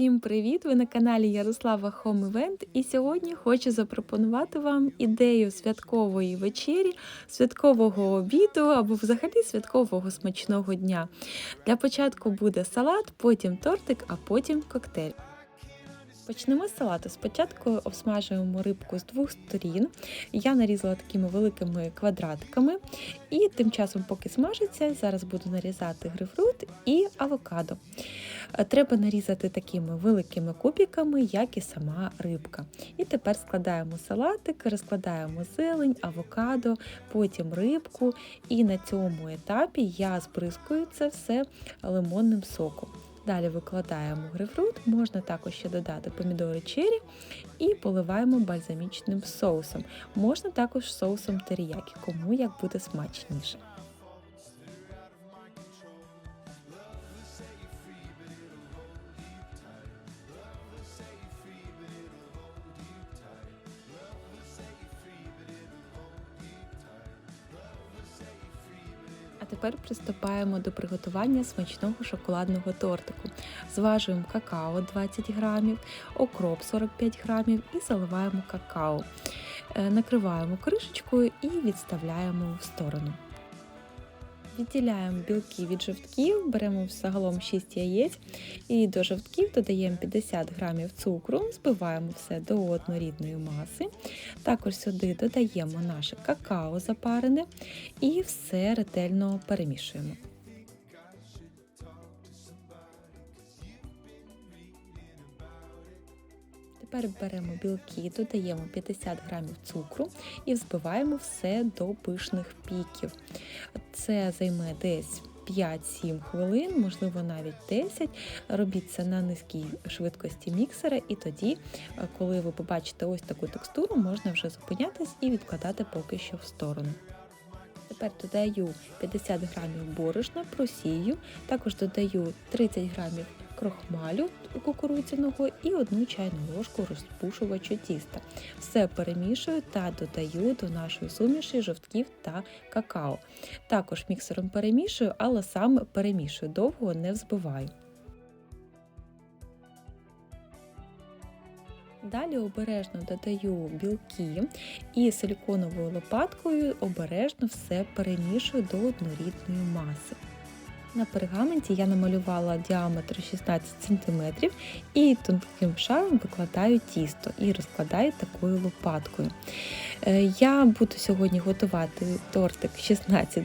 Всім привіт! Ви на каналі Ярослава Home Event і сьогодні хочу запропонувати вам ідею святкової вечері, святкового обіду або взагалі святкового смачного дня. Для початку буде салат, потім тортик, а потім коктейль. Почнемо з салату. Спочатку обсмажуємо рибку з двох сторін. Я нарізала такими великими квадратиками. І тим часом, поки смажиться, зараз буду нарізати грейпфрут і авокадо. Е, Треба нарізати такими великими кубиками, як і сама рибка. І тепер складаємо салатик, розкладаємо зелень, авокадо, потім рибку. І на цьому етапі я збризкую це все лимонним соком. Далі викладаємо грейпфрут, можна також ще додати помідори чері і поливаємо бальзамічним соусом. Можна також соусом теріякі, кому як буде смачніше. Тепер приступаємо до приготування смачного шоколадного тортику. Зважуємо какао 20 грамів, окроп 45 грамів і заливаємо какао. Е, Накриваємо кришечкою і відставляємо в сторону. Відділяємо білки від жовтків, беремо загалом 6 яєць і до жовтків додаємо 50 грамів цукру, збиваємо все до однорідної маси. Також сюди додаємо наше какао запарене і все ретельно перемішуємо. Тепер беремо білки, додаємо 50 грамів цукру і взбиваємо все до пишних піків. Це займе десь 5-7 хвилин, можливо навіть 10. Робіть це на низькій швидкості міксера, і тоді, коли ви побачите ось таку текстуру, можна вже зупинятись і відкладати поки що в сторону. Тепер додаю 50 грамів борошна, просію, також додаю 30 грамів крохмалю кукурудзяного і одну чайну ложку розпушувачу тіста. Все перемішую та додаю до нашої суміші жовтків та какао. Також міксером перемішую, але саме перемішую, довго не взбиваю. Далі обережно додаю білки і силіконовою лопаткою обережно все перемішую до однорідної маси. На пергаменті я намалювала діаметр 16 см і тонким шаром викладаю тісто і розкладаю такою лопаткою. Е, Я буду сьогодні готувати тортик 16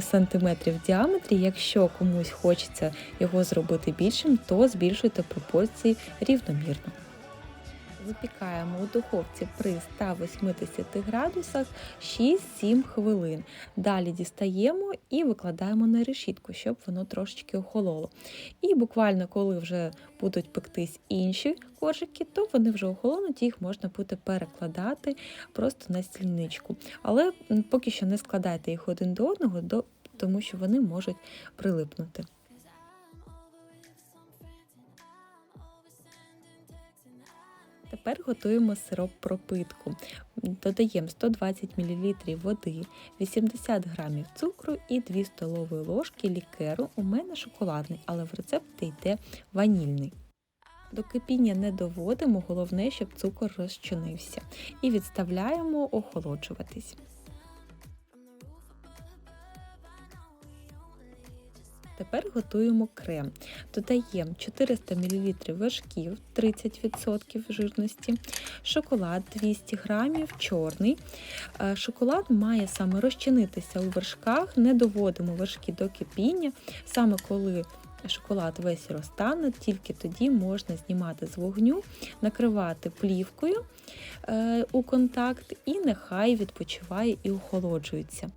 см в діаметрі. Якщо комусь хочеться його зробити більшим, то збільшуйте пропорції рівномірно. Випікаємо у духовці при 180 градусах 6-7 хвилин. Далі дістаємо і викладаємо на решітку, щоб воно трошечки охололо. І буквально, коли вже будуть пектись інші коржики, то вони вже охолонуть, їх можна буде перекладати просто на стільничку. Але поки що не складайте їх один до одного, тому що вони можуть прилипнути. Тепер готуємо сироп пропитку. Додаємо 120 мл води, 80 г цукру і 2 столові ложки лікеру. У мене шоколадний, але в рецепті йде ванільний. До кипіння не доводимо, головне, щоб цукор розчинився. І відставляємо охолоджуватись. Тепер готуємо крем. Додаємо 400 мл вершків 30% жирності, шоколад 200 г, чорний. Е, Шоколад має саме розчинитися у вершках, не доводимо вершки до кипіння, саме коли шоколад весь розтане, тільки тоді можна знімати з вогню, накривати плівкою е, у контакт і нехай відпочиває і охолоджується.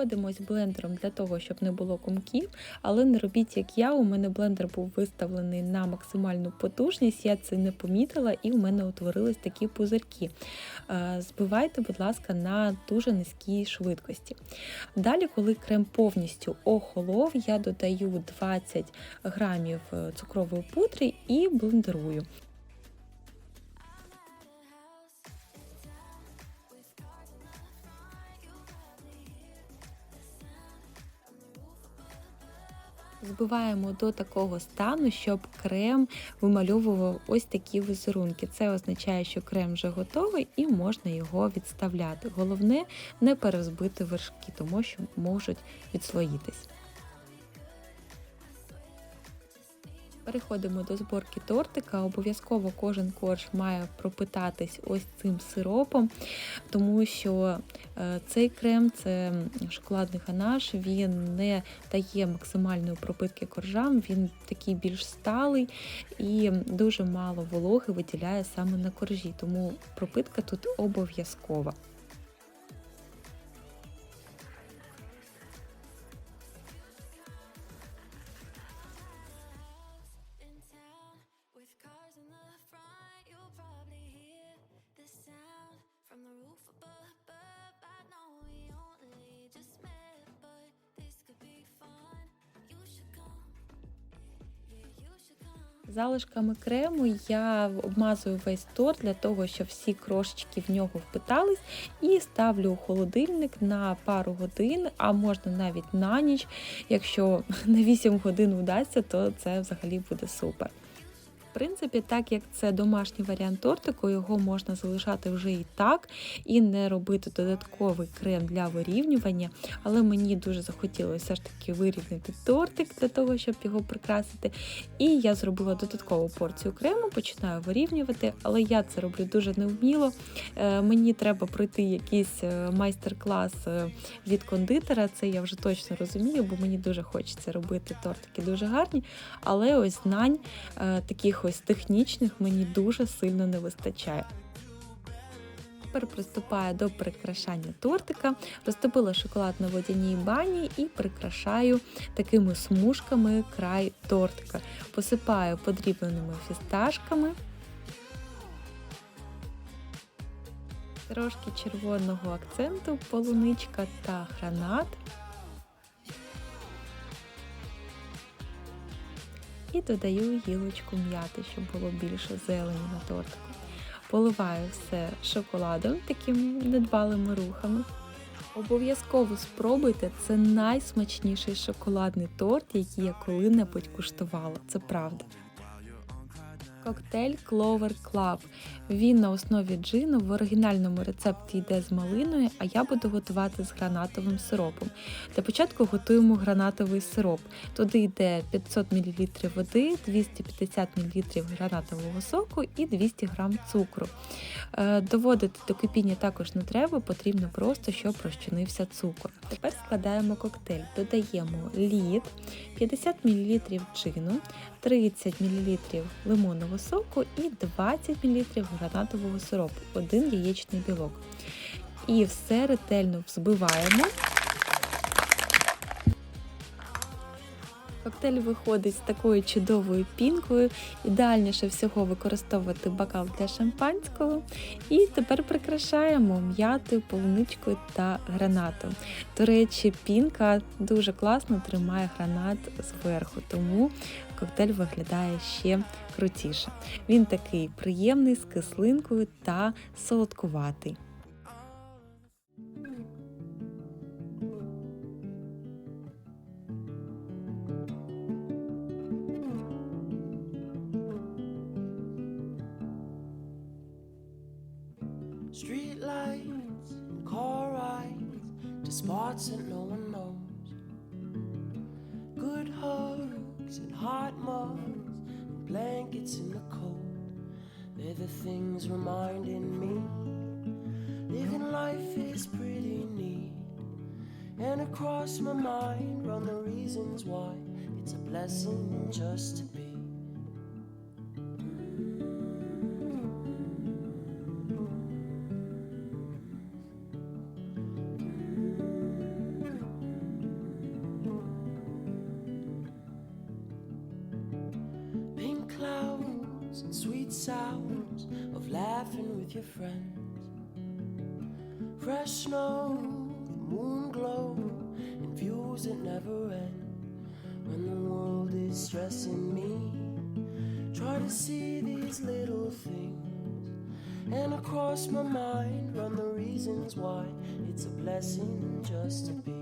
Проходимось блендером для того, щоб не було комків, але не робіть, як я. У мене блендер був виставлений на максимальну потужність, я це не помітила, і у мене утворились такі пузирки. Е, збивайте, будь ласка, на дуже низькій швидкості. Далі, коли крем повністю охолов, я додаю 20 грамів е, цукрової пудри і блендерую. Збиваємо до такого стану, щоб крем вимальовував ось такі візерунки. Це означає, що крем вже готовий і можна його відставляти. Головне не перезбити вершки, тому що можуть відслоїтись. Переходимо до зборки тортика. Обов'язково кожен корж має пропитатись ось цим сиропом, тому що е, цей крем це шоколадний ганаш, він не дає максимальної пропитки коржам, він такий більш сталий і дуже мало вологи виділяє саме на коржі, тому пропитка тут обов'язкова. Залишками крему я обмазую весь торт для того, щоб всі крошечки в нього впитались, і ставлю у холодильник на пару годин, а можна навіть на ніч. Якщо на 8 годин вдасться, то це взагалі буде супер. Принципі, так як це домашній варіант тортику, його можна залишати вже і так, і не робити додатковий крем для вирівнювання. Але мені дуже захотілося все ж таки вирівняти тортик для того, щоб його прикрасити. І я зробила додаткову порцію крему, починаю вирівнювати, але я це роблю дуже невміло. Е, мені треба пройти якийсь е, майстер-клас е, від кондитера, це я вже точно розумію, бо мені дуже хочеться робити тортики дуже гарні. Але ось знань таких якихось технічних мені дуже сильно не вистачає. Тепер приступаю до прикрашання тортика, розтопила шоколад на водяній бані і прикрашаю такими смужками край тортика. Посипаю подрібненими фісташками, трошки червоного акценту, полуничка та гранат. І додаю гілочку м'яти, щоб було більше зелені на тортику. Поливаю все шоколадом такими недбалими рухами. Обов'язково спробуйте, це найсмачніший шоколадний торт, який я коли-небудь куштувала. Це правда. Коктейль Clover Club. Він на основі джину в оригінальному рецепті йде з малиною, а я буду готувати з гранатовим сиропом. Для початку готуємо гранатовий сироп. Туди йде 500 мл води, 250 мл гранатового соку і 200 г цукру. Е, доводити до кипіння також не треба, потрібно просто, щоб розчинився цукор. Тепер складаємо коктейль, додаємо лід, 50 мл джину, 30 мл лимонного соку і 20 мл гранатового сиропу, один яєчний білок. І все ретельно взбиваємо. Коктейль виходить з такою чудовою пінкою. Ідеальніше всього використовувати бокал для шампанського. І тепер прикрашаємо м'ятою, полуничкою та гранатом. До речі, пінка дуже класно тримає гранат зверху, тому коктейль виглядає ще крутіше. Він такий приємний з кислинкою та солодкуватий. Spots that no one knows. Good hugs and hot mugs and blankets in the cold. They're the things reminding me living life is pretty neat. And across my mind run the reasons why it's a blessing just to be. Sweet sounds of laughing with your friends. Fresh snow, the moon glow, and views that never end. When the world is stressing me, try to see these little things. And across my mind run the reasons why it's a blessing just to be.